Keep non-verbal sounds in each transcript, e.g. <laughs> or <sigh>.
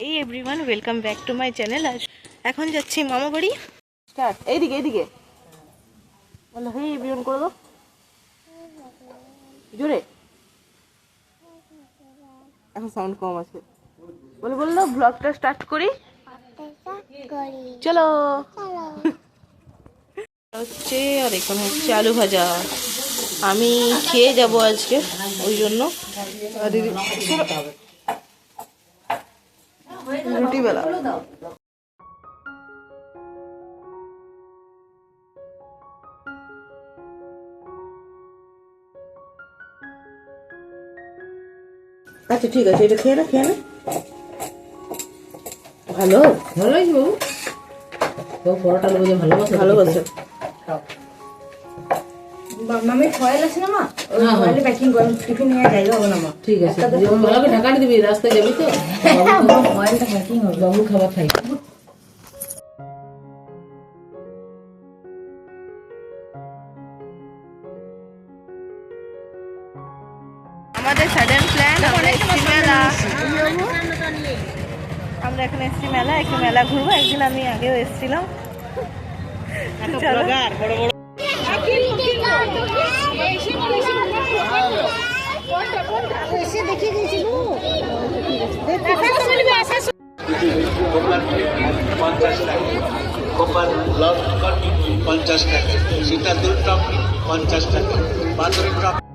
এই everyone welcome back to my channel আর এখন যাচ্ছি মামা বাড়ি স্টার্ট এইদিকে এইদিকে। বলো হে এভরিওয়ান করে দাও। জোরে। এখন সাউন্ড কম আছে। বলে বলল ব্লগটা স্টার্ট করি। চলো। হচ্ছে আর এখন হচ্ছে আলু ভাজা। আমি খেয়ে যাব আজকে, ওই জন্য। দিদি রুটি বেলা আচ্ছা ঠিক আছে এটা খেয়ে না খেয়ে না। ভালো? ভালো লাগছে বাবু পরোটা লোক ভালোবাসে ভালোবাসে। মামি ফয়েল আছে না মা? ফয়েলে প্যাকিং করে টিফিন নিয়ে যাই হবে না মা। ঠিক আছে। যেমন ঢাকা দিবি রাস্তায় যাবি তো? ফয়েলটা প্যাকিং হবে। বাবুর খাবার খাই। আমাদের সাডেন প্ল্যান আমরা মেলা। আমরা এখানে এসছি মেলা একটু মেলা ঘুরবো একদিন আমি আগেও এসেছিলাম। চলো পঞ্চাশ টাকা কোপার লভ পঞ্চাশ টাকা সীতাদুল টপি পঞ্চাশ টাকা বাদুরের টপি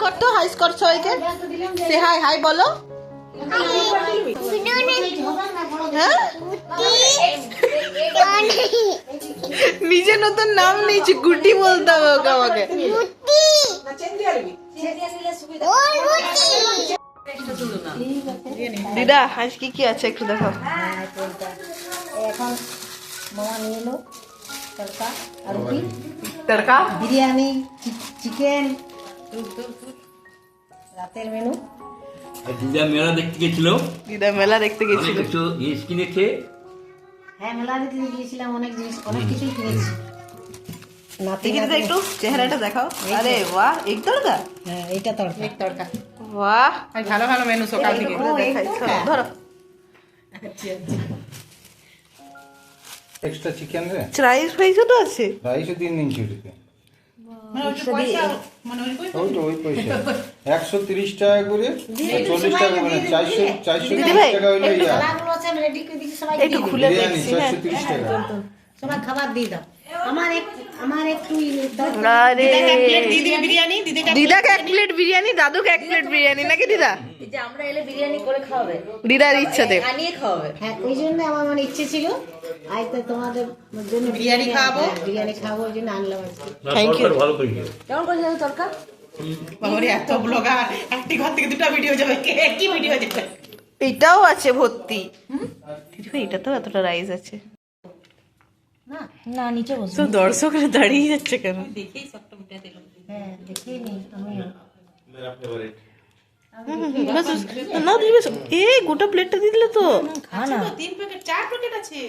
করতো হাই স্কোর সবাইকে সে হাই হাই বলো। হ্যাঁ? নিজে নতুন নাম নিয়েছি গুড্ডি বলতে হবে ওকে আমাকে। দিদা আজ কি কি আছে একটু দেখো এখন মামা নিয়ে এলো তড়কা আর রুটি। তড়কা? বিরিয়ানি চিকেন রাতের মেনু দিদা মেলা দেখতে গেছিল। দিদা মেলা দেখতে গেছিল। কিছু জিনিস কিনেছে হ্যাঁ মেলা দিতে গিয়েছিলাম অনেক জিনিস অনেক কিছুই কিনেছি। একটু চেহারাটা দেখাও। আরে বাহ এক তড়কা হ্যাঁ এইটা তড়কা তড়কা বাহ। ভালো ভালো মেনু সকাল থেকে। ধরো, এক্সট্রা চিকেন রে? রাইস ফাইসও তো আছে। রাইসও তিন দিন ছুটিতে <laughs> একশো তিরিশ টাকা করে চল্লিশ টাকা মানে চারশো চারশো তিরিশ টাকা হইল থালাগুলো আছে আমি রেডি করে একটু খুলে দেখছি হ্যাঁ। চারশো তিরিশ টাকা। সবাই খাবার দিয়ে দাও। আমার এক আমার একটু আরে বিরিয়ানি দিদি দিদাকে এক প্লেট বিরিয়ানি দাদুকে এক প্লেট বিরিয়ানি নাকি দিদা? আমরা এলে বিরিয়ানি করে খাওয়াবে। দিদার ইচ্ছাতে আনিয়ে খাওয়াবে। হ্যাঁ ওই জন্য আমার মানে ইচ্ছে ছিল তোমাদের জন্য বিরিয়ানি? হ্যাঁ, বিরিয়ানি খাব ওই জন্য আনলাম আজকে Thank you. ভালো করেছে কেমন করে যাবে তরকা বাবুরে এত ব্লগার একটি ঘর থেকে দুটো ভিডিও যাবে কে কি ভিডিও যাবে এটাও আছে ভর্তি এটা তো এতটা রাইস আছে না না নিচে বসো তো দর্শকরা দাঁড়িয়ে যাচ্ছে কেন হ্যাঁ দেখিয়ে নি আমিও বাস, বাস। না দিদি বাস। এ গোটা প্লেটটা দিয়ে দিলে তো খা না তিন প্যাকেট চার প্যাকেট আছে